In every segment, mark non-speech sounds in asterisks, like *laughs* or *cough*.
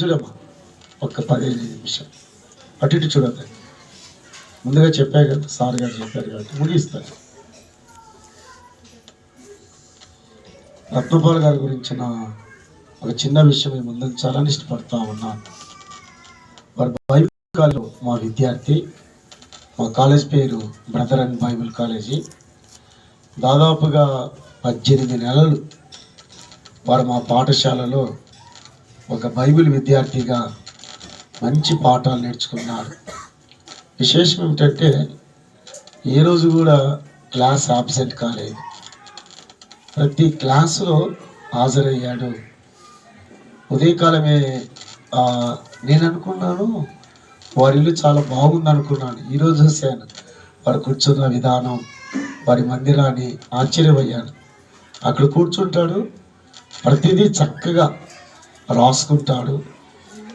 చూడమ్మా ఒక్క పదిహేను నిమిషం అటు ఇటు చూడద్దు. ముందుగా చెప్పా కదా సార్ గారు చెప్పారు కాబట్టి ముగిస్తాను. రత్నపాల్ గారి గురించిన ఒక చిన్న విషయం మీ ముందుంచాలని ఇష్టపడతా ఉన్నాను వారి బైబిల్ కాలేజ్ మా విద్యార్థి మా కాలేజ్ పేరు బ్రదర్ అండ్ బైబిల్ కాలేజీ. దాదాపుగా పద్దెనిమిది నెలలు వారు మా పాఠశాలలో ఒక బైబిల్ విద్యార్థిగా మంచి పాఠాలు నేర్చుకున్నాడు. విశేషం ఏమిటంటే ఏ రోజు కూడా క్లాస్ ఆబ్సెంట్ కాలేదు. ప్రతి క్లాసులో హాజరయ్యాడు. ఉదయకాలమే నేను అనుకున్నాను వారి ఇల్లు చాలా బాగుంది అనుకున్నాను. ఈరోజు చూశాను వారు కూర్చున్న విధానం వారి మందిరాన్ని ఆశ్చర్యపోయాను అక్కడ కూర్చుంటాడు ప్రతిదీ చక్కగా రాసుకుంటాడు.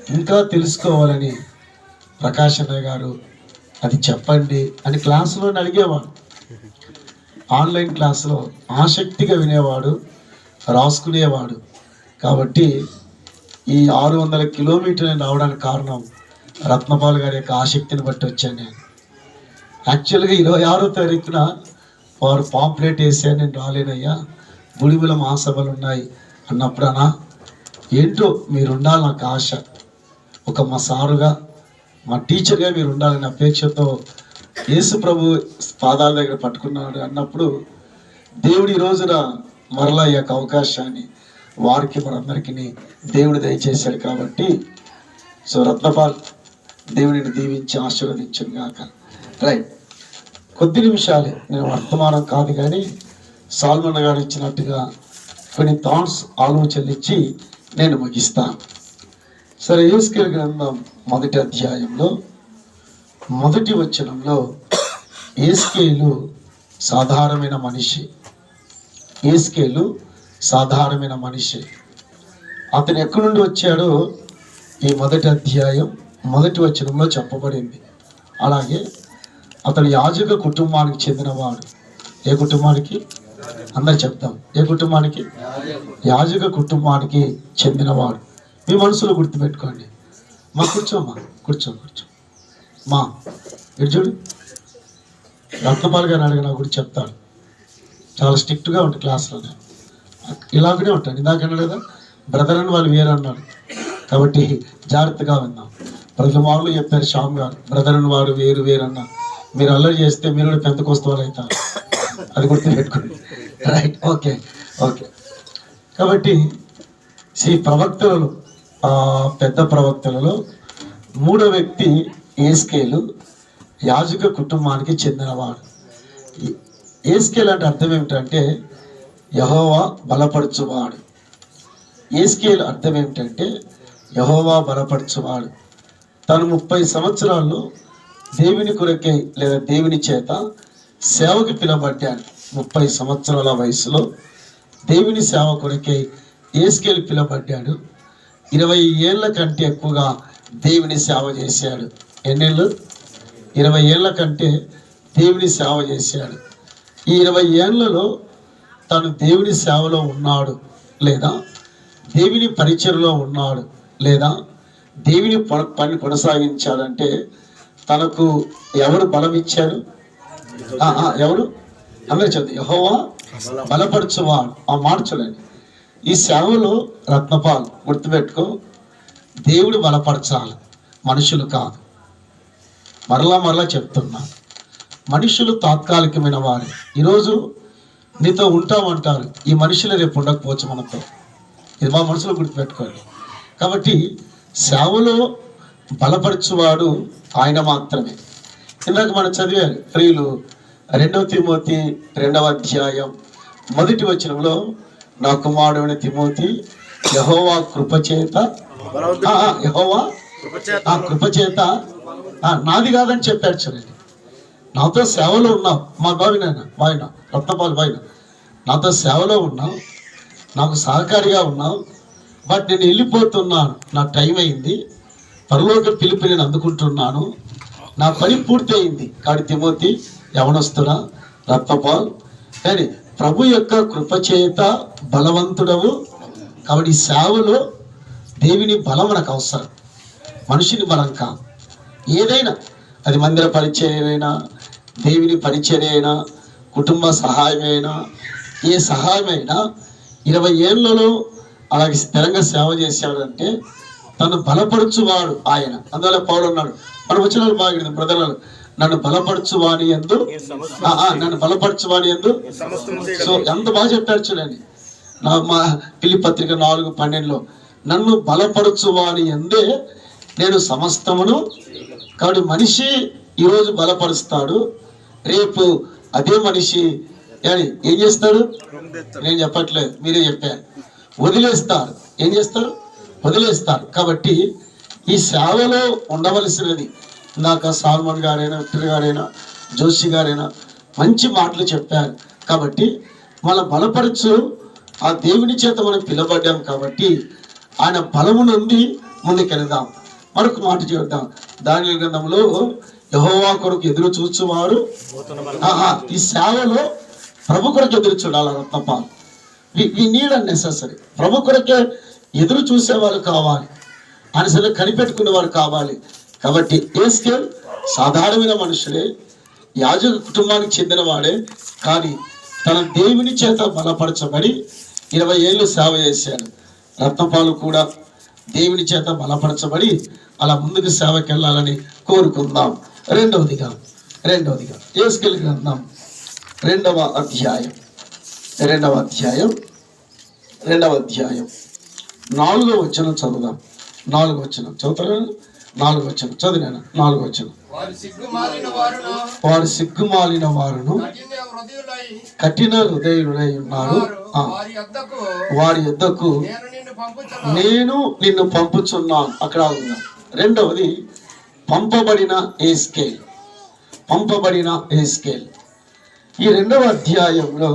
ఇంకా తెలుసుకోవాలని ప్రకాష్ గారు అది చెప్పండి అని క్లాసులో అడిగేవాడు ఆన్లైన్ క్లాసులో ఆసక్తిగా వినేవాడు రాసుకునేవాడు. కాబట్టి ఈ ఆరు వందల కిలోమీటర్లు రావడానికి కారణం రత్నపాల్ గారి యొక్క ఆసక్తిని బట్టి వచ్చాను నేను. యాక్చువల్గా ఇరవై ఆరో తారీఖున వారు పాంప్లెట్ వేసారు నేను రాలేనయ్యా. గుడిబుల మహాసభలు ఉన్నాయి అన్నప్పుడనా ఏంటో మీరు ఉండాలి నాకు ఆశ. ఒక మా సారుగా మా టీచర్గా మీరు ఉండాలనే అపేక్షతో యేసు ప్రభు పాదాల దగ్గర పట్టుకున్నాడు అన్నప్పుడు దేవుడు ఈ రోజున మరలా ఈ యొక్క అవకాశాన్ని వారికి మనందరికీ దేవుడు దయచేశాడు కాబట్టి సో రత్నపాల్ దేవుడిని దీవించి ఆశీర్వదించను గాక. రైట్. కొద్ది నిమిషాలే. నేను వర్తమానం కాదు కానీ సాల్మన్ గారు ఇచ్చినట్టుగా కొన్ని థాట్స్ ఆలోచనలు ఇచ్చి నేను ముగిస్తాను. సరే యూస్కేల్ గ్రంథం మొదటి అధ్యాయంలో మొదటి వచనంలో ఏస్కేలు సాధారణమైన మనిషి. ఏస్కేలు సాధారణమైన మనిషి. అతను ఎక్కడి నుండి వచ్చాడో ఈ మొదటి అధ్యాయం మొదటి వచనంలో చెప్పబడింది. అలాగే అతడు యాజక కుటుంబానికి చెందినవాడు. ఏ కుటుంబానికి? అందరు చెప్తాం. ఏ కుటుంబానికి? యాజక కుటుంబానికి చెందినవాడు. మీ మనసులో గుర్తుపెట్టుకోండి. మా కూర్చోమ్మా కూర్చో కూర్చో. మా ఇటు చూడు. రత్నపాల్ గారు అడిగిన గురించి చెప్తాడు. చాలా స్ట్రిక్ట్గా ఉంటుంది క్లాస్లోనే ఇలాగనే ఉంటాడు. ఇందాక అన్నాడు బ్రదర్ అని వాళ్ళు వేరు అన్నాడు. కాబట్టి జాగ్రత్తగా విన్నాం ప్రతి మార్లు చెప్పారు శ్యామ్ గారు బ్రదర్ అని వారు వేరు వేరు అన్న మీరు అల్లరి చేస్తే మీరు కూడా పెంతకొస్తూ వాళ్ళు అవుతారు అది గుర్తుపెట్టుకోండి రైట్ ఓకే ఓకే కాబట్టి శ్రీ ప్రవక్తలలో పెద్ద ప్రవక్తలలో మూడో వ్యక్తి ఏస్కేలు యాజక కుటుంబానికి చెందినవాడు. ఏస్కేల్ అంటే అర్థం ఏమిటంటే యహోవా బలపరచువాడు. ఏస్కేల్ అర్థం ఏమిటంటే యహోవా బలపరచువాడు. తను ముప్పై సంవత్సరాల్లో దేవుని కొరకై లేదా దేవుని చేత సేవకు పిలబడ్డాడు ముప్పై సంవత్సరాల వయసులో దేవుని సేవ కొరకై ఏసుకెళ్ళి పిలబడ్డాడు ఇరవై ఏళ్ళ కంటే ఎక్కువగా దేవుని సేవ చేశాడు. ఎన్నేళ్ళు? ఇరవై ఏళ్ళ కంటే దేవుని సేవ చేశాడు. ఈ ఇరవై ఏళ్ళలో తను దేవుని సేవలో ఉన్నాడు లేదా? దేవుని పరిచయలో ఉన్నాడు లేదా? దేవుని ప- పని కొనసాగించాడంటే తనకు ఎవరు బలం ఇచ్చారు ఎవరు? అందరూ చెప్తారు యహోవా బలపరచువాడు. ఆ మాట ఈ సేవలో రత్నపాల్ గుర్తుపెట్టుకో దేవుడు బలపరచాలి మనుషులు కాదు. మరలా మరలా చెప్తున్నా. మనుషులు తాత్కాలికమైన వారు. ఈరోజు నీతో ఉంటామంటారు. ఈ మనుషులు రేపు ఉండకపోవచ్చు మనతో. ఇది మా మనసులో గుర్తుపెట్టుకోండి. కాబట్టి సేవలో బలపరచువాడు ఆయన మాత్రమే. ఇందాక మనం చదివారు ప్రియులు రెండవ తిమోతి రెండవ అధ్యాయం. మొదటి వచనంలో నా కుమారుడైన తిమోతి యహోవా కృపచేత యెహోవా ఆ కృపచేత నాది కాదని చెప్పాడు చూడండి నాతో సేవలో ఉన్నావు మా బావినాయన బాయిన రత్నపాలు బాయిన నాతో సేవలో ఉన్నావు నాకు సహకారిగా ఉన్నావు బట్ నేను వెళ్ళిపోతున్నాను. నా టైం అయింది. పరలోక పిలుపు నేను అందుకుంటున్నాను. నా పని పూర్తి అయింది కాడి తిమోతి యవనస్తుడా? రత్నపాల్. కానీ ప్రభు యొక్క కృపచేత బలవంతుడవు. కాబట్టి ఈ సేవలో దేవుని బలం మనకు అవసరం. మనుషుని బలం కాదు ఏదైనా అది మందిర పరిచయమైనా దేవుని పరిచర్య అయినా కుటుంబ సహాయమైనా ఏ సహాయమైనా ఇరవై ఏళ్ళలో అలాగే స్థిరంగా సేవ చేశాడంటే తను బలపరచువాడు ఆయన. అందువల్ల పౌలు అన్నాడు మనం వచ్చిన బాగా బ్రదర్లు నన్ను బలపరచువాని ఎందు? నన్ను బలపరచువాని ఎందు? సో ఎంత బాగా చెప్పారు చూడండి. నా మా పిల్లి పత్రిక నాలుగు పన్నెండులో నన్ను బలపరచువాని ఎందే నేను సమస్తమును కాబట్టి మనిషి ఈరోజు బలపరుస్తాడు. రేపు అదే మనిషి ఏం చేస్తాడు? నేను చెప్పట్లేదు మీరే చెప్పారు. వదిలేస్తారు. ఏం చేస్తారు? వదిలేస్తారు. కాబట్టి ఈ సేవలో ఉండవలసినది ఇందాక సాల్మన్ గారైనా విక్టర్ గారైనా జోషి గారైనా మంచి మాటలు చెప్పారు. కాబట్టి మన బలపరచు ఆ దేవుని చేత మనం పిలబడ్డాం కాబట్టి ఆయన బలము నుండి ముందుకెళ్దాం. మరొక మాట చూద్దాం దాని గ్రంథంలో యహోవా కొరకు ఎదురు చూచువారు. ఆహా, ఈ సేవలో ప్రభు కొరకు ఎదురు చూడాలి తప్ప వి నీడ్ అండ్ నెససరీ ప్రభు కొరకే ఎదురు చూసేవారు కావాలి. ఆయన సరే కనిపెట్టుకునేవారు కావాలి. కాబట్టి ఏస్కేల్ సాధారణమైన మనుషులే యాజక కుటుంబానికి చెందినవాడే కానీ తన దేవుని చేత బలపరచబడి ఇరవై ఏళ్ళు సేవ చేశాడు. రత్నపాలు కూడా దేవుని చేత బలపరచబడి అలా ముందుకు సేవకి వెళ్ళాలని కోరుకుందాం. రెండవదిగా రెండవదిగా ఏసుకెళ్ళి గ్రంథం రెండవ అధ్యాయం రెండవ అధ్యాయం రెండవ అధ్యాయం. నాలుగో వచనం చదువుదాం. నాలుగో వచనం చదువుతారా? నాలుగో చదివాను నాలుగో వచనం. వారి సిగ్గుమాలిన వారును కఠిన హృదయులై ఉన్నారు. వారు యొద్దకు నేను నిన్ను పంపుచున్నాను. నేను నిన్ను పంపుచున్నాను. అక్కడ ఆగుదాం రెండవది పంపబడిన ఏ స్కేల్ పంపబడిన ఏ స్కేల్ ఈ రెండవ అధ్యాయంలో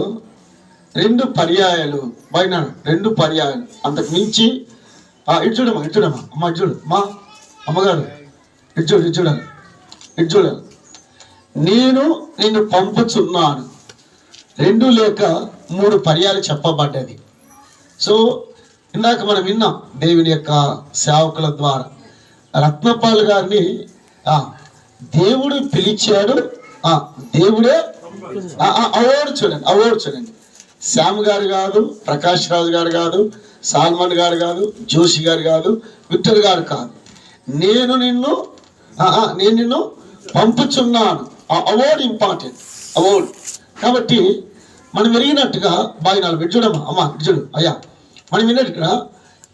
రెండు పర్యాయాలు. పైన రెండు పర్యాయాలు. అంతకు మించి ఆ, ఇటు చూడమ్మా ఇటు చూడమ్మా. అమ్మ చూడు. మా అమ్మగారు ఇటు చూడు ఇటు చూడాలి ఇటు చూడాలి నేను నిన్ను పంపుచున్నాను. రెండు లేక మూడు పర్యాలు చెప్పబడ్డది. సో ఇందాక మనం విన్నాం దేవుని యొక్క సేవకుల ద్వారా. రత్నపాల్ గారిని దేవుడు పిలిచాడు ఆ, దేవుడే అవార్డు చూడండి అవార్డు చూడండి. శ్యామ్ గారు కాదు ప్రకాష్ రాజు గారు కాదు సాల్మన్ గారు కాదు జోషి గారు కాదు విక్టర్ గారు కాదు. నేను నిన్ను నేను నిన్ను పంపుచున్నాను. ఆ అవార్డు ఇంపార్టెంట్ అవార్డ్ కాబట్టి మనం విరిగినట్టుగా బాగా నాలుగు ఇటు చూడమ్మా విజుడు చూడు అయ్యా. మనం విన్నట్టుగా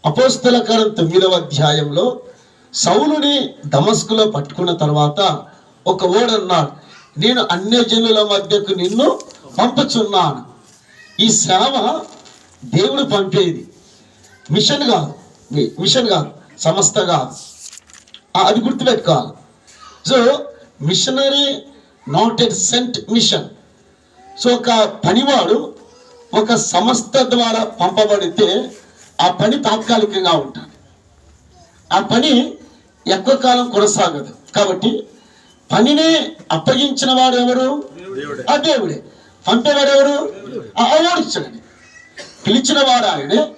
అపోస్తల కాలం తొమ్మిదవ అధ్యాయంలో సౌలుని దమస్కులో పట్టుకున్న తర్వాత ఒక ఓడు అన్నాడు నేను అన్యజనుల మధ్యకు నిన్ను పంపుచున్నాను. ఈ సేవ దేవుడు పంపేది. మిషన్ కాదు మిషన్ కాదు సంస్థ కాదు. అది గుర్తుపెట్టుకోవాలి so missionary not at sent mission so ఒక పనివాడు ఒక సంస్థ ద్వారా పంపబడితే ఆ పని తాత్కాలికంగా ఉంటుంది ఆ పని ఎక్కువ కాలం కొనసాగదు. కాబట్టి పనిని అప్పగించిన వాడు ఎవరు? ఆ దేవుడే. పంపేవాడు ఎవరు? ఆ అవార్డు పిలిచిన వాడు ఆయనే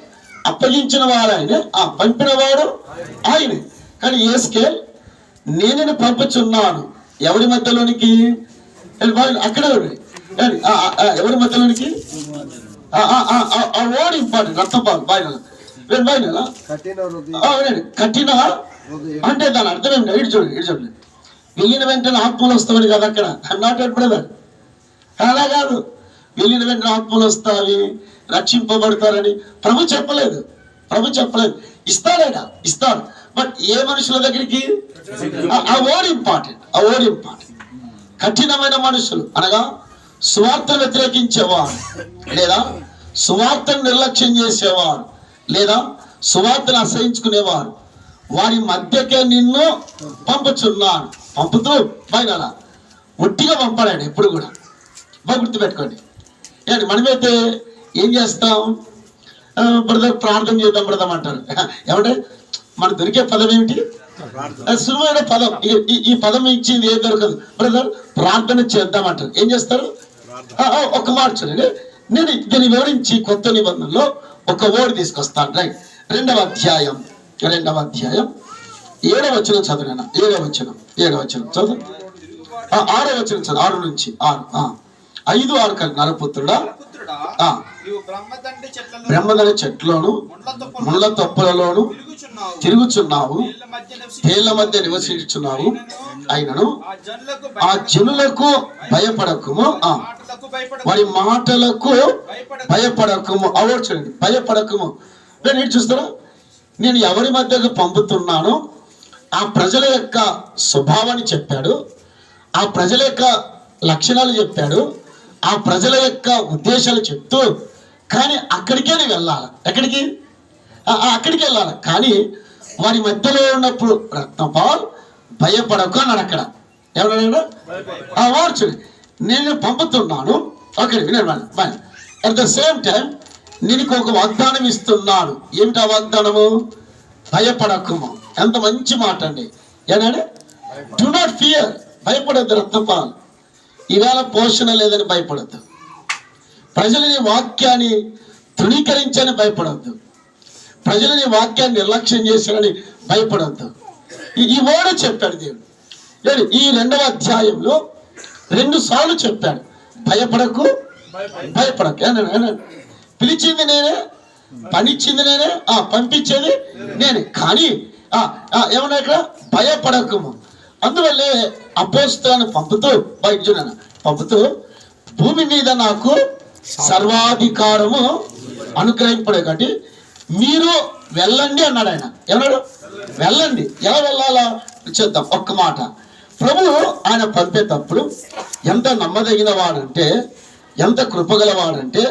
అప్పగించిన వాడు ఆయనే ఆ పంపిన వాడు ఆయనే. కానీ ఏ స్కేల్ నేను పంపుచున్నాను. ఎవరి మధ్యలోనికి? అక్కడే ఎవరి మధ్యలోనికి? ఆ, ఆ, ఆ, ఆ, ఆ వర్డ్ ఇంపార్టెంట్ రక్తపాలు బాయ్ అవునండి. కఠిన అంటే దాని అర్థం ఏమిటి ఇటు చూడండి ఇటు చూడండి వెళ్ళిన వెంటనే ఆత్మలు వస్తామని కదా అక్కడ. నాట్ ఎట్ బ్రదర్ అలా కాదు. వెళ్ళిన వెంటనే ఆత్మలు వస్తాయి రక్షింపబడతారని ప్రభు చెప్పలేదు. ప్రభు చెప్పలేదు. ఇస్తాడేడా ఇస్తాడు. బట్ ఏ మనుషుల దగ్గరికి? ఆ వర్డ్ ఇంపార్టెంట్ ఆ వర్డ్ ఇంపార్టెంట్ కఠినమైన మనుషులు అనగా సువార్తను వ్యతిరేకించేవారు లేదా సువార్తను నిర్లక్ష్యం చేసేవారు లేదా సువార్తను అసహించుకునేవారు వారి మధ్యకే నిన్ను పంపుచున్నాను. పంపుతూ బయట ఒట్టిగా పంపాడండి ఎప్పుడు కూడా. బాగా గుర్తుపెట్టుకోండి. ఏంటి మనమైతే ఏం చేస్తాం? బ్రదర్ ప్రార్థన చేద్దాం బ్రదర్ అంటారు. *laughs* ఏమంటే మనకు దొరికే పదం ఏమిటి? సులువైన పదం ఈ- పదం ఇచ్చింది ఏం దొరకదు. బ్రదర్ ప్రార్థన చేద్దాం అంటారు ఏం చేస్తారు? ఒక మాట చూడండి. నేను దీన్ని వివరించి కొత్త నిబంధనలో ఒక ఓడి తీసుకొస్తాను. రైట్ రెండవ అధ్యాయం. రెండవ అధ్యాయం. ఏడవ వచనం చదువునా ఏడవ వచనం. ఏడవ వచనం చదువు. ఆ, ఆరో వచనం చదువు. ఆరు నుంచి ఆరు. ఆ. ఐదు ఆరు కలిగి నరపుత్రుడా? బ్రహ్మదండి చెట్లోను ముళ్ళ తొప్పలలోను తిరుగుచున్నావు. తేళ్ళ మధ్య నివసించుచున్నావు. అయినను. ఆ జనులకు ఆ భయపడకుము. వారి మాటలకు భయపడ భయపడకము. అవార్డు చూడండి. భయపడకము. నేను ఏంటి చూస్తారా నేను ఎవరి మధ్యకు పంపుతున్నానో ఆ ప్రజల యొక్క స్వభావాన్ని చెప్పాడు. ఆ ప్రజల యొక్క లక్షణాలు చెప్పాడు. ఆ ప్రజల యొక్క ఉద్దేశాలు చెప్తూ కానీ అక్కడికే నేను వెళ్ళాలి? ఎక్కడికి? అక్కడికి వెళ్ళాలి. కానీ వారి మధ్యలో ఉన్నప్పుడు రత్నపాల్ భయపడకు అన్నాడు అక్కడ. ఎవరన్నాడు ఆ వార్చు నేను పంపుతున్నాను. ఓకే వినండి అట్ ద సేమ్ టైం నీకు ఒక వాగ్దానం ఇస్తున్నాను. ఏమిటి ఆ వాగ్దానము? భయపడకుము. ఎంత మంచి మాట అండి. ఏనాడు? డు నాట్ ఫియర్ భయపడద్దు రత్నపాల్ ఈవేళ పోషణ లేదని భయపడద్దు. ప్రజలని వాక్యాన్ని తృణీకరించని భయపడద్దు. ప్రజలని వాక్యాన్ని నిర్లక్ష్యం చేశారని భయపడద్దు. ఈ- వర్డ్ చెప్పాడు దేవుడు. ఈ రెండవ అధ్యాయంలో రెండు సార్లు చెప్పాడు. భయపడకు భయపడకు. పిలిచింది నేనే పనిచ్చింది నేనే ఆ పంపించేది నేనే. కానీ ఆ, ఏమన్నా ఇక్కడ? భయపడకము అందువల్లే అపోస్తాను పంపుతూ బయట పంపుతూ భూమి మీద నాకు సర్వాధికారము అనుగ్రహింపడే కాబట్టి మీరు వెళ్ళండి అన్నాడు ఆయన. ఏమన్నాడు వెళ్ళండి. ఎలా వెళ్ళాలా? చూద్దాం. ఒక్క మాట. ప్రభు ఆయన పంపేటప్పుడు ఎంత నమ్మదగిన వాడంటే ఎంత కృపగలవాడంటే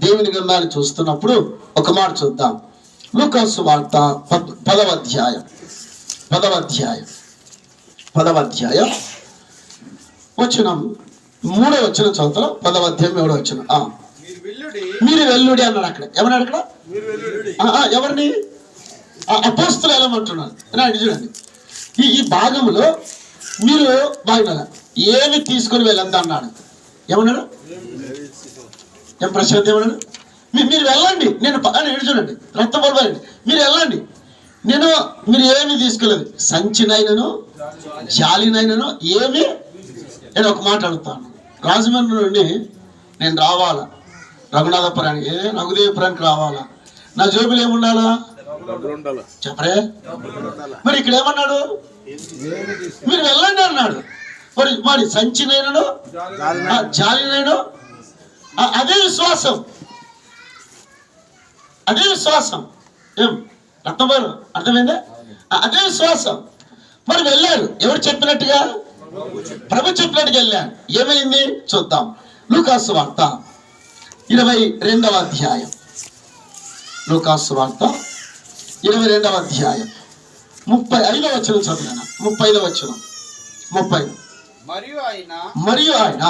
దేవుని గ్రంథాన్ని చూస్తున్నప్పుడు ఒక మాట చూద్దాం. లూకాసు వార్త పద్- పదవ అధ్యాయం. పదవ అధ్యాయం. పదవ అధ్యాయం. వచనం మూడో వచ్చిన చదువుతాం పదవ అధ్యాయం మూడో వచ్చిన మీరు విల్లుడి అన్నాడు అక్కడ. ఎవరన్నాడు అక్కడ ఎవరిని? అపోస్తులు వెళ్ళమంటున్నాను చూడండి. ఈ ఈ భాగంలో మీరు బాగా ఏమి తీసుకొని వెళ్ళొద్దు అన్నాడు. ఏమన్నాడు? ఏం ప్రశాంత్ ఏమన్నాడు? మీరు వెళ్ళండి. నేను ఎడు చూడండి. రక్తం పడిపోయండి మీరు వెళ్ళండి. నేను మీరు ఏమి తీసుకోలేదు సంచినైనను జాలినైనను ఏమి? నేను ఒక మాట అడుగుతాను. రాజమండ్రి నుండి నేను రావాలా? రఘునాథపురానికి. ఏ రఘుదేవపురానికి రావాలా? నా జోబులు ఏముండాలా? చెప్పరే. మరి ఇక్కడ ఏమన్నాడు? మీరు వెళ్ళండి అన్నాడు. మరి మరి సంచినైనను జాలినైను. ఆ, అదే విశ్వాసం. అదే విశ్వాసం. ఏం? రత్నబారు అర్థమైందా? అదే విశ్వాసం. మరి వెళ్ళారు. ఎవరు చెప్పినట్టుగా? ప్రభు చెప్పినట్టుగా వెళ్ళారు. ఏమైంది? చూద్దాం. లూకాసు వార్త. ఇరవై రెండవ అధ్యాయం. లూకాసు వార్త ఇరవై రెండవ అధ్యాయం. ముప్పై ఐదవ వచనం చదివాను ముప్పై ఐదవ వచనం. ముప్పై. మరియు ఆయన మరియు ఆయన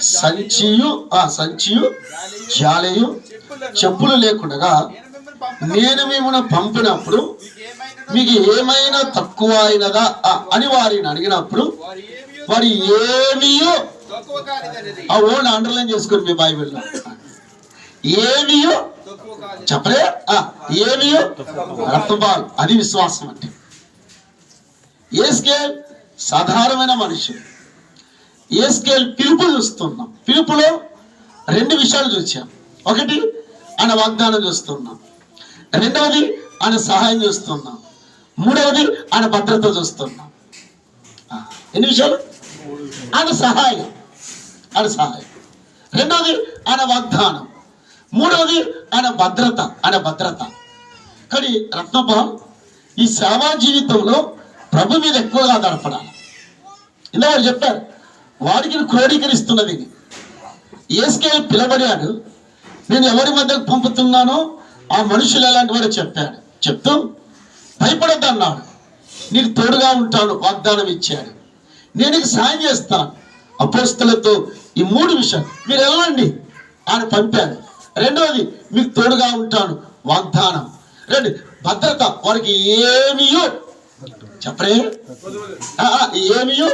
సంచయు ఆ సంచియు జాలయు చెప్పులు లేకుండా నేను మిమ్మల్ని పంపినప్పుడు మీకు ఏమైనా తక్కువ అయినదా? అని వారిని అడిగినప్పుడు వారు ఏమియో ఆ ఓల్డ్ అండర్లైన్ చేసుకుని మీ బైబిల్లో ఏమియో చెప్పలే? ఆ, ఏమియో రక్తపాలు అది విశ్వాసం అంటే. ఏ స్కేల్ సాధారణమైన మనుషులు ఏ స్కేల్ పిలుపు చూస్తున్నాం. పిలుపులో రెండు విషయాలు చూసాం. ఒకటి ఆయన వాగ్దానం చూస్తున్నాం. రెండవది ఆయన సహాయం చూస్తున్నాం. మూడవది ఆయన భద్రత చూస్తున్నాం. ఎన్ని విషయాలు. ఆయన సహాయం. ఆయన సహాయం రెండవది ఆయన వాగ్దానం. మూడవది ఆయన భద్రత ఆయన భద్రత. కానీ రత్నప్ప ఈ సేవా జీవితంలో ప్రభు మీద ఎక్కువగా ఆధారపడాలి. ఇలా వాడు చెప్పారు వాడికి క్రోడీకరిస్తున్నది ఇది. పిలబడాడు నేను ఎవరి మధ్యకు పంపుతున్నానో ఆ మనుషులు ఎలాంటి వాడు చెప్పాడు. చెప్తూ భయపడద్దు అన్నాడు. నీకు తోడుగా ఉంటాను వాగ్దానం ఇచ్చాడు. నేను సాయం చేస్తాను. అపోస్తులతో ఈ మూడు విషయాలు మీరు వెళ్ళండి. ఆయన పంపాడు రెండవది మీకు తోడుగా ఉంటాను. వాగ్దానం. రెండు. భద్రత వారికి ఏమియో. చెప్పరే? ఏమియో?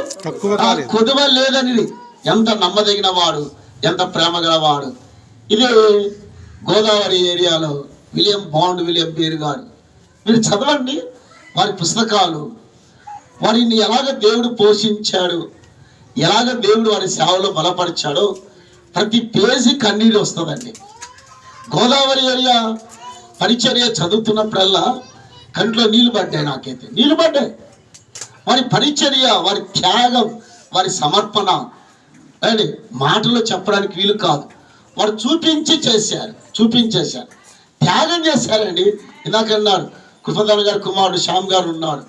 కొదువ లేదని ఎంత నమ్మదగిన వాడు ఎంత ప్రేమ గలవాడు ఇది గోదావరి ఏరియాలో విలియం బాండ్ విలియం పేరు గారు మీరు చదవండి వారి పుస్తకాలు. వారిని ఎలాగ దేవుడు పోషించాడు? ఎలాగ దేవుడు వారి సేవలో బలపరిచాడో ప్రతి పేజీ కన్నీరు వస్తుందండి. గోదావరి ఏరియా పరిచర్య చదువుతున్నప్పుడల్లా కంట్లో నీళ్ళు పడ్డాయి నాకైతే. నీళ్ళు పడ్డాయి. వారి పరిచర్య వారి త్యాగం వారి సమర్పణ. అండి మాటలో చెప్పడానికి వీలు కాదు. వారు చూపించి చేశారు చూపించేశారు. త్యాగం చేశారండి. ఇందాకన్నారు కృపదాన కృపదాన్ గారు కుమారుడు శ్యామ్ గారు ఉన్నారు.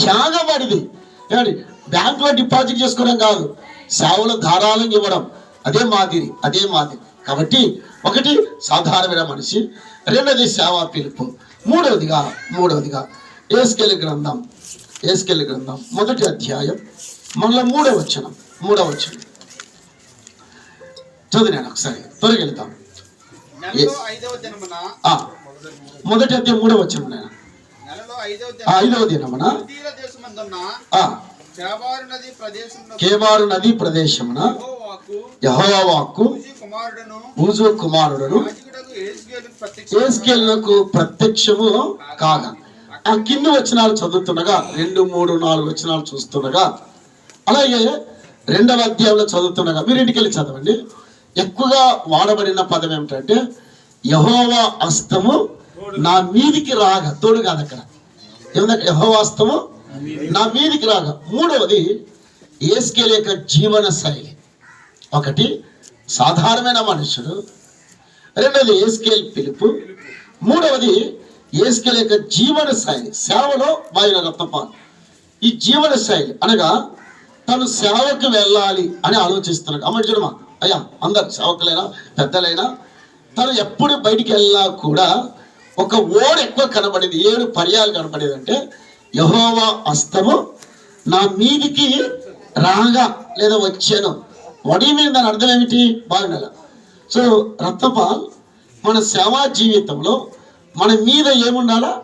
త్యాగం వాడిది. ఏమండి బ్యాంకులో డిపాజిట్ చేసుకోవడం కాదు. సేవలు ధారాళంగా ఇవ్వడం. అదే మాదిరి అదే మాదిరి. కాబట్టి ఒకటి సాధారణమైన మనిషి. రెండోది సేవా పిలుపు. మూడవదిగా మూడవదిగా ఏస్కెల్ గ్రంథం ఏస్కెల్ గ్రంథం. మొదటి అధ్యాయం మళ్ళీ మూడవ వచనం మూడవ వచనం. చదివాను ఒకసారి త్వరగా వెళ్తాం మొదటి అధ్యాయం మూడవ వచనం ఐదవ దినమున కేబారు నది ప్రదేశమున యెహోవాకు కుమారుడును ప్రత్యక్షము కాగా. ఆ కింది వచనాలు చదువుతుండగా రెండు మూడు నాలుగు వచనాలు చూస్తుండగా అలాగే రెండవ అధ్యాయంలో చదువుతుండగా మీరు ఇంటికి వెళ్ళి చదవండి. ఎక్కువగా వాడబడిన పదం ఏమిటంటే యహోవా అస్తము నా మీదికి రాగా తోడు కాదు అక్కడ? ఏమంటే యహోవా అస్తము నా మీదికి రాగా మూడవది ఏసుకేల యొక్క జీవన శైలి. ఒకటి సాధారణమైన మనుషుడు రెండవది ఏసుకేల్ పిలుపు. మూడవది ఏసుకేల యొక్క జీవన శైలి సేవలో వాయుల రక్తపాలు. ఈ జీవన శైలి అనగా తను సేవకు వెళ్ళాలి అని ఆలోచిస్తున్నాడు. అమ్మ చూడమా అయ్యా అందరు సేవకులైనా పెద్దలైనా తను ఎప్పుడు బయటికి వెళ్ళినా కూడా ఒక ఓడ ఎక్కువ కనబడేది ఏడు పర్యాలు కనబడేది అంటే యహోవా అస్తము నా మీదికి రాగా లేదా వచ్చాను. వడి మీద దాని అర్థం ఏమిటి? బాగుండాల? సో రత్నపాల్ మన సేవా జీవితంలో మన మీద ఏముండాలా?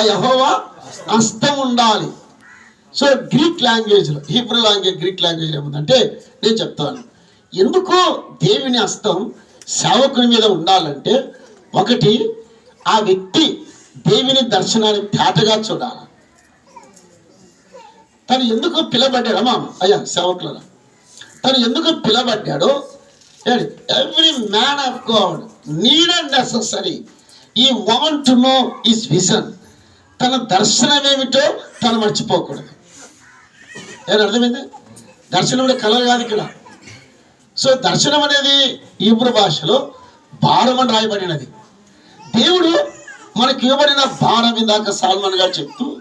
యహోవా హస్తం ఉండాలి. సో గ్రీక్ లాంగ్వేజ్లో హీబ్రూ లాంగ్వేజ్ గ్రీక్ లాంగ్వేజ్ ఏముందంటే నేను చెప్తాను. ఎందుకో దేవుని హస్తం సేవకుని మీద ఉండాలంటే ఒకటి ఆ వ్యక్తి దేవుని దర్శనాన్ని తేటగా చూడాలి. తను ఎందుకు పిలబడ్డాడు అమ్మా అయ్యా సేవకుల తను ఎందుకు పిలబడ్డాడో every man of God need and necessary he want to know his vision తన దర్శనం ఏమిటో తను మర్చిపోకూడదు. ఏం అర్థమైంది? దర్శనం అంటే కలర్ కాదు ఇక్కడ. సో దర్శనం అనేది ఈబ్రు భాషలో భారం అని రాయబడినది. దేవుడు మనకి ఇవ్వబడిన భారం ఇందాక సాల్మన్ గారు చెప్తూ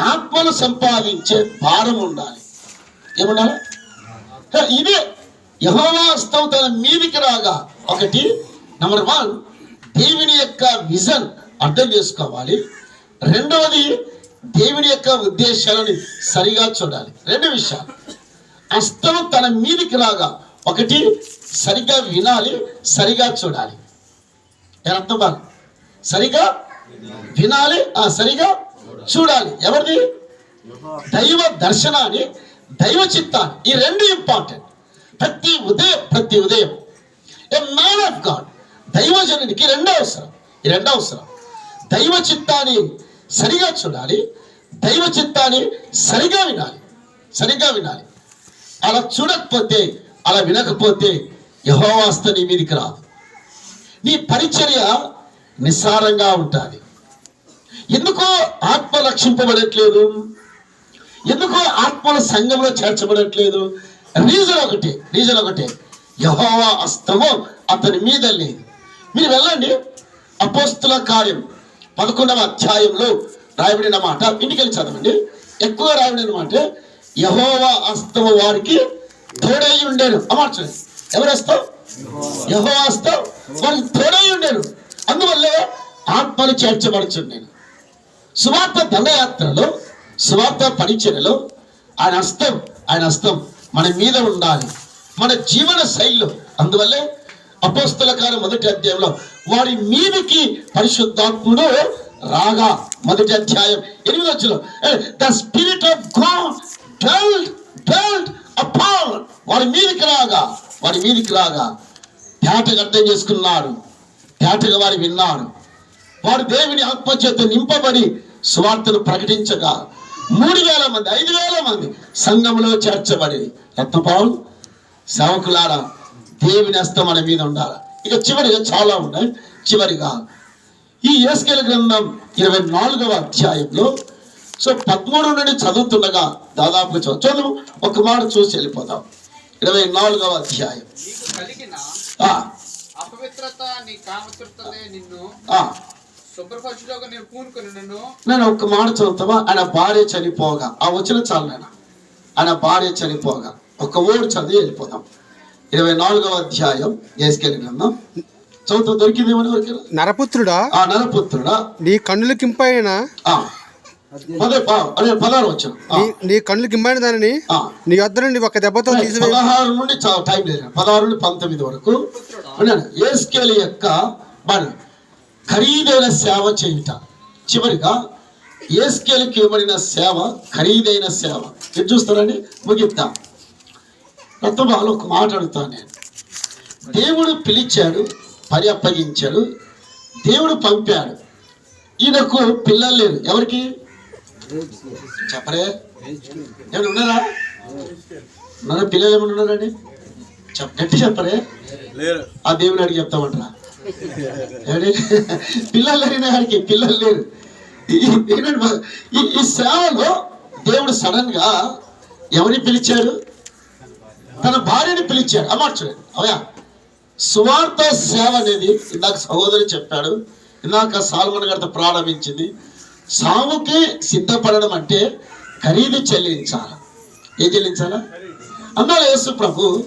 ఆత్మను సంపాదించే భారం ఉండాలి. ఏముండాలి? ఇదే యహోవాస్తం తన మీదికి రాగా ఒకటి నెంబర్ వన్ దేవుని యొక్క విజన్ అర్థం చేసుకోవాలి. రెండవది దేవుని యొక్క ఉద్దేశాలని సరిగా చూడాలి. రెండు విషయాలు. అస్తం తన మీదికి రాగా ఒకటి సరిగా వినాలి సరిగా చూడాలి. అర్థం బాగా సరిగా వినాలి ఆ సరిగా చూడాలి. ఎవరిది? దైవ దర్శనాన్ని దైవ చిత్తాన్ని. ఈ రెండు ఇంపార్టెంట్ ప్రతి ఉదయం ప్రతి ఉదయం. ఏ మ్యాన్ ఆఫ్ గాడ్ దైవజనునికి రెండో అవసరం. ఈ రెండో అవసరం. దైవ చిత్తాన్ని సరిగా చూడాలి దైవ చిత్తాన్ని సరిగా వినాలి. సరిగా వినాలి. అలా చూడకపోతే అలా వినకపోతే యహోవాస్త నీ మీదికి రాదు. నీ పరిచర్య నిస్సారంగా ఉంటుంది ఎందుకో ఆత్మ రక్షింపబడట్లేదు? ఎందుకో ఆత్మల సంఘంలో చేర్చబడట్లేదు? రీజన్ ఒకటి రీజన్ ఒకటే. యహోవా అస్తమో అతని మీద లేదు. మీరు వెళ్ళండి. అపోస్తుల కార్యం పదకొండవ అధ్యాయంలో రాయబడిన మాట ఇంటికెళ్ళి చదవండి. ఎక్కువ రాయబడిన మాట యహోవా అస్తమ వారికి తోడై ఉండేను. అమార్చండి ఎవరు వస్తాం యహోవా అస్తం వారికి తోడై ఉండేను. అందువల్లే ఆత్మలు చేర్చబడుచుండేను. సువార్త దండయాత్రలో సువార్త పరిచర్యలో ఆయన హస్తం ఆయన హస్తం మన మీద ఉండాలి. మన జీవన శైలిలో. అందువల్లే అపోస్తుల కాలం మొదటి అధ్యాయంలో వారి మీదకి పరిశుద్ధాత్ముడు రాగా. మొదటి అధ్యాయం ఎనిమిది వచ్చిలో the spirit of God dwelt dwelt upon వారి మీదకి రాగా వారి మీదకి రాగా. ధ్యాటకు అర్థం చేసుకున్నారు. తేటగా వారి విన్నారు. వారు దేవుని ఆత్మచేత నింపబడి సువార్తను ప్రకటించగా మూడు వేల మంది ఐదు వేల మంది సంఘంలో చేర్చబడి. రత్నపాలు సేవకులారా దేవుని హస్తం మన మీద ఉండాలి. ఇక చివరిగా చాలా ఉన్నాయి. చివరిగా ఈ ఏస్కేల గ్రంథం ఇరవై నాలుగవ అధ్యాయంలో సో పదమూడు నుండి చదువుతుండగా దాదాపు చదువు. ఒక మాట చూసి వెళ్ళిపోదాం. ఇరవై నాలుగవ అధ్యాయం. అపవిత్రత నీ నిన్ను శుభ్రపరచులోగా నేను పూనుకొని నన్ను నేను ఒక మాట చదువుతావా? ఆయన భార్య చనిపోగా. ఆ వచ్చిన చాలు నేను ఆయన భార్య చనిపోగా. ఒక ఓడు చదివి వెళ్ళిపోదాం. ఇరవై నాలుగవ అధ్యాయం ఏస్కేల గ్రంథం. చదువుతా దొరికింది ఏమని? నరపుత్రుడా? ఆ నరపుత్రుడా. నీ కన్నులకింపైన అదే పదహారు వచ్చాను. నీ నీ కన్నులకింపైన దానిని. నీ వద్ద నుండి ఒక దెబ్బతో తీసివే పదహారు నుండి టైం లేదు. పదహారు నుండి పంతొమ్మిది వరకు. ఏస్కేల్ యొక్క మన ఖరీదైన సేవ చేయుట. చివరిగా ఏస్కేల్కి ఇవ్వబడిన సేవ ఖరీదైన సేవ. ఇది చూస్తారని ముగిద్దాం. రత్నబాలు ఒక మాట అడుగుతాను నేను. దేవుడు పిలిచాడు పని అప్పగించాడు దేవుడు పంపాడు. ఈయనకు పిల్లలు లేరు. ఎవరికి? చెప్పరే? ఎవరు ఉన్నారా? ఉన్నారా? పిల్లలు ఏమైనా ఉన్నారండి? చెప్ గట్టి చెప్పరే? ఆ దేవుని అడిగి చెప్తామంటారా? పిల్లలు లేని వాడికి పిల్లలు లేరు. ఈ- సేవలో దేవుడు సడన్గా ఎవరిని పిలిచాడు? తన భార్యని పిలిచాడు. అమ్మాట చూడండి. అవయా సువార్త సేవ అనేది ఇందాక సహోదరి చెప్పాడు. ఇందాక సాల్మన్ గారితో ప్రారంభించింది. సావుకి సిద్ధపడడం అంటే ఖరీదు చెల్లించాల. ఏం చెల్లించాలా? అన్నాడు యేసు ప్రభు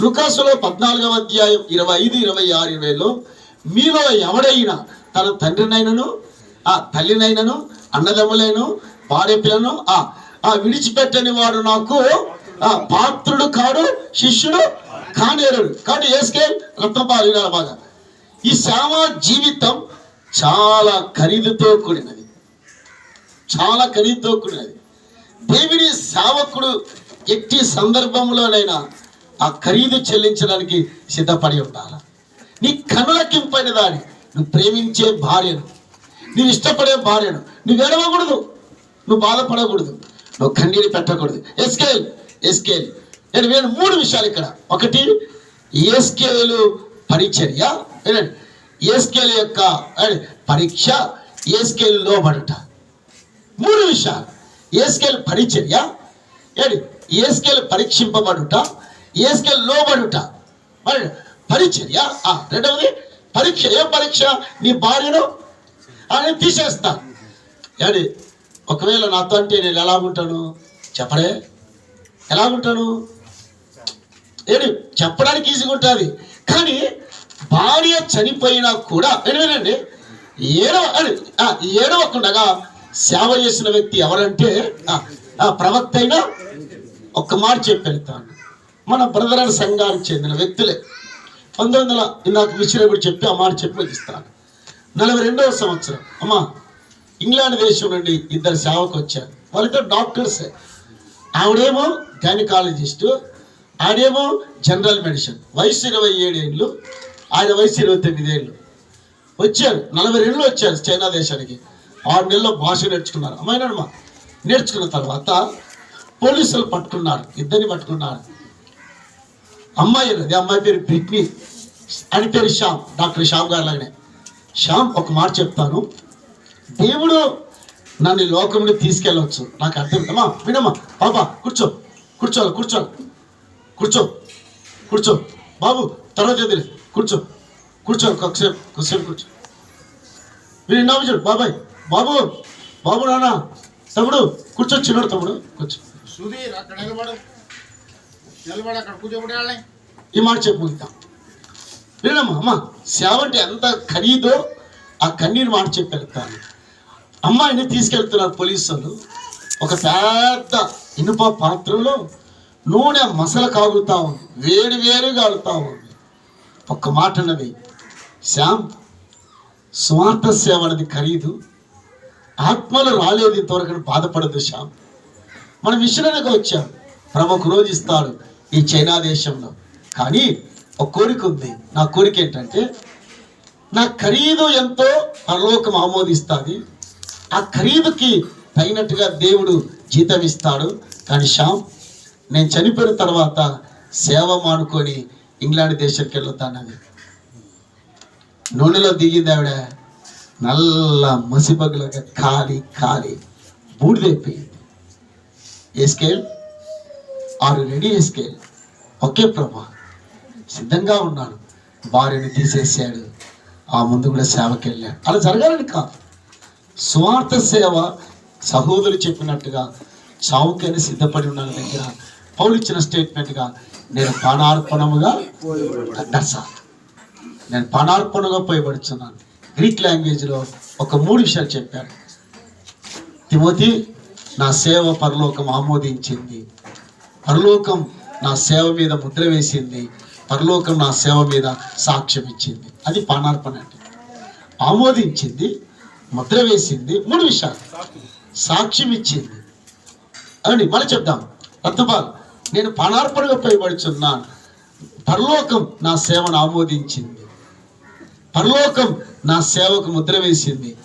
లుకాసులో పద్నాలుగవ అధ్యాయం ఇరవై ఐదు ఇరవై ఆరు ఇరవైలో మీలో ఎవడైనా తన తండ్రినైనను ఆ తల్లినైనను అన్నదమ్ములైన భార్య ఆ ఆ విడిచిపెట్టని వాడు నాకు ఆ పాత్రుడు కాడు శిష్యుడు కానేరుడు. కానీ ఏసుకే రత్నపాలి బాగా. ఈ సేవా జీవితం చాలా ఖరీదుతో కూడినది. చాలా ఖరీదుతో దేవుని సేవకుడు ఎట్టి సందర్భంలోనైనా ఆ ఖరీదు చెల్లించడానికి సిద్ధపడి ఉండాలి? నీ కనులకింపైన దాన్ని నువ్వు ప్రేమించే భార్యను నువ్వు ఇష్టపడే భార్యను నువ్వు ఎడవకూడదు నువ్వు బాధపడకూడదు. నువ్వు కన్నీరు పెట్టకూడదు. ఎస్కేల్ ఎస్కేల్ నేను వేరు మూడు విషయాలు ఇక్కడ. ఒకటి ఏస్కేలు పరిచర్య. ఏస్కేల్ యొక్క పరీక్ష ఏస్కేల్ లోబడట. మూడు విషయాలు. ఏస్కేల్ పరిచర్య ఏడి ఏస్కేల్ పరీక్షింపబడుట ఏస్కేల్ లోబడుట. మరి పరిచర్య రెండవది పరీక్ష ఏం పరీక్ష? నీ భార్యను? అని తీసేస్తా. ఏడి ఒకవేళ నాతో అంటే నేను ఎలా ఉంటాను చెప్పడే. ఎలా ఉంటాను ఏడు చెప్పడానికి ఈజీగా ఉంటుంది. కానీ భార్య చనిపోయినా కూడా విను వినండి ఏడవ అని, ఏడవకుండగా సేవ చేసిన వ్యక్తి ఎవరంటే ఆ, ప్రవక్త అయినా ఒక్క మాట చెప్పి వెళ్తాను మన బ్రదర్ అండ్ సంఘానికి చెందిన వ్యక్తులే. పంతొమ్మిది వందల ఇందాక విషయం కూడా చెప్పి ఆ మాట చెప్పి ఇస్తాను నలభై రెండవ సంవత్సరం అమ్మా ఇంగ్లాండ్ దేశం నుండి ఇద్దరు సేవకు వచ్చారు. వాళ్ళిద్దరు డాక్టర్సే. ఆవిడేమో గైనకాలజిస్టు ఆడేమో జనరల్ మెడిసిన్. వయసు ఇరవై ఏడు ఏళ్ళు ఆయన వయసు ఇరవై తొమ్మిది ఏళ్ళు. వచ్చారు నలభై రెండు వచ్చారు చైనా దేశానికి. ఆరు నెలల్లో భాష నేర్చుకున్నారు. అమ్మాయినమ్మా నేర్చుకున్న తర్వాత పోలీసులు పట్టుకున్నారు. ఇద్దరిని పట్టుకున్నారు. అమ్మాయి అది అమ్మాయి పేరు బ్రిట్నీ. అని పేరు శ్యామ్. డాక్టర్ శ్యామ్ గారు లాగానే. శ్యామ్ ఒక మాట చెప్తాను. దేవుడు నన్ను లోకంలో తీసుకెళ్ళవచ్చు. నాకు అర్థం అమ్మా వినమ్మా. బాబా కూర్చో. కూర్చోాలి కూర్చోవాలి కూర్చో. కూర్చో. బాబు తర్వాత ఎదురు కూర్చో. కూర్చో ఒకసేపు ఒకసేపు కూర్చో. మీరు నా చూడు బాబాయ్. బాబు బాబు నాన్న తమ్ముడు కూర్చో చిన్నాడు తమ్ముడు కూర్చో. సుధీర్ అక్కడ నిలబడు. నిలబడి అక్కడ కూర్చోబడి ఈ మాట చెప్పు వినమ్మా అమ్మ సేవ అంటే ఎంత ఖరీదో ఆ కన్నీరు మాట చెప్పి వెళ్తాను. అమ్మాయిని తీసుకెళ్తున్నారు పోలీసులు. ఒక పెద్ద ఇనుప పాత్రలో నూనె మసల కాగుతా ఉంది వేడి వేడిగా కాగుతా ఉంది. ఒక్క మాట అన్నది శ్యామ్ స్వార్థ సేవ అనేది ఖరీదు. ఆత్మలు రాలేదు ఇంతవరకు బాధపడదు శ్యామ్. మనం మిషనరీగా వచ్చాం. ప్రభు రోజు ఇస్తాడు ఈ చైనా దేశంలో. కానీ ఒక కోరిక ఉంది. నా కోరిక ఏంటంటే నా ఖరీదు ఎంతో పరలోకం ఆమోదిస్తుంది. ఆ ఖరీదుకి తగినట్టుగా దేవుడు జీతం ఇస్తాడు. కానీ శ్యామ్ నేను చనిపోయిన తర్వాత సేవ మానుకొని ఇంగ్లాండ్ దేశానికి వెళ్ళొద్దన్నది నూనెలో దిగింది ఆవిడ. నల్ల మసిబగ్గులుగా కాలి కాలి బూడిదైపోయింది ఏ స్కేల్? ఆరు ready A scale. Okay Prabha. సిద్ధంగా ఉన్నాను భార్యని తీసేసాడు ఆ ముందు కూడా సేవకి వెళ్ళాడు. అలా జరగాలని కాదు. స్వార్థ సేవ సహోదరు చెప్పినట్టుగా చావుకని సిద్ధపడి ఉన్నాను దగ్గర. పౌలు ఇచ్చిన స్టేట్మెంట్గా నేను ప్రాణార్పణముగా దశ నేను ప్రాణార్పణగా పోయబడుచున్నాను. గ్రీక్ లాంగ్వేజ్లో ఒక మూడు విషయాలు చెప్పాడు తిమోతి నా సేవ పరలోకం ఆమోదించింది. పరలోకం నా సేవ మీద ముద్ర వేసింది. పరలోకం నా సేవ మీద సాక్ష్యం ఇచ్చింది. అది పానార్పణ అంటే ఆమోదించింది ముద్ర వేసింది మూడు విషయాలు. సాక్ష్యం ఇచ్చింది. అని మళ్ళీ చెప్దాం. రత్నపాల్ నేను పానార్పణగా పైబడుచున్నాను పరలోకం నా సేవను ఆమోదించింది. పరలోకం నా సేవకు ముద్ర వేసింది.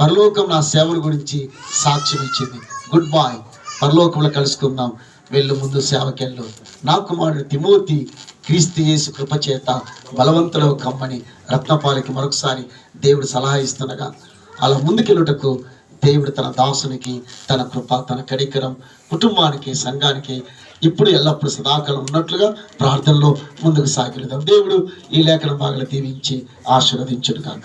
పరలోకం నా సేవల గురించి సాక్ష్యం ఇచ్చింది. గుడ్ బాయ్ పరలోకంలో కలుసుకుందాం. వెళ్ళు ముందు సేవకెళ్ళు. నా కుమారుడు తిమోతి క్రీస్తు యేసు కృపచేత బలవంతులో కమ్మని రత్నపాలకి మరొకసారి దేవుడు సలహా ఇస్తుండగా అలా ముందుకెళ్ళుటకు దేవుడు తన దాసునికి తన కృప తన కడికరం కుటుంబానికి సంఘానికి ఇప్పుడు ఎల్లప్పుడు సదాకాలం ఉన్నట్లుగా ప్రార్థనలో ముందుకు సాగిలుదాం. దేవుడు ఈ లేఖన భాగాలు దీవించి ఆశీర్వదించుడు కాక